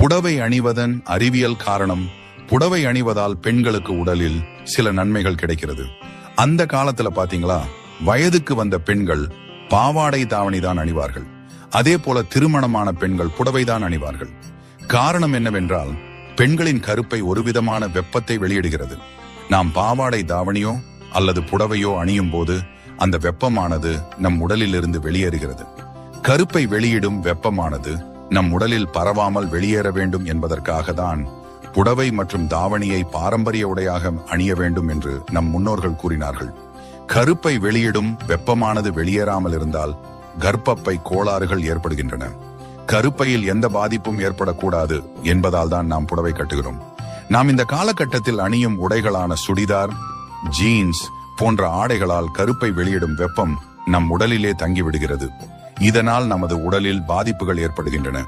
புடவை அணிவதன் அறிவியல் காரணம் புடவை அணிவதால் பெண்களுக்கு உடலில் சில நன்மைகள் கிடைக்கிறது. அந்த காலத்துல பாத்தீங்களா வயதுக்கு வந்த பெண்கள் பாவாடை தாவணி தான் அணிவார்கள். அதே போல திருமணமான பெண்கள் புடவைதான் அணிவார்கள். காரணம் என்னவென்றால் பெண்களின் கருப்பை ஒரு விதமான வெப்பத்தை வெளியிடுகிறது. நாம் பாவாடை தாவணியோ அல்லது புடவையோ அணியும் போது அந்த வெப்பமானது நம் உடலில் இருந்து வெளியேறுகிறது. கருப்பை வெளியிடும் வெப்பமானது நம் உடலில் பரவாமல் வெளியேற வேண்டும் என்பதற்காக தான் புடவை மற்றும் தாவணியை பாரம்பரிய உடையாக அணிய வேண்டும் என்று நம் முன்னோர்கள் கூறினார்கள். கருப்பை வெளியிடும் வெப்பமானது வெளியேறாமல் இருந்தால் கர்ப்பப்பை கோளாறுகள் ஏற்படுகின்றன. கருப்பையில் எந்த பாதிப்பும் ஏற்படக்கூடாது என்பதால் தான் நாம் புடவை கட்டுகிறோம். நாம் இந்த காலகட்டத்தில் அணியும் உடைகளான சுடிதார் ஜீன்ஸ் போன்ற ஆடைகளால் கருப்பை வெளியிடும் வெப்பம் நம் உடலிலே தங்கிவிடுகிறது. இதனால் நமது உடலில் பாதிப்புகள் ஏற்படுகின்றன.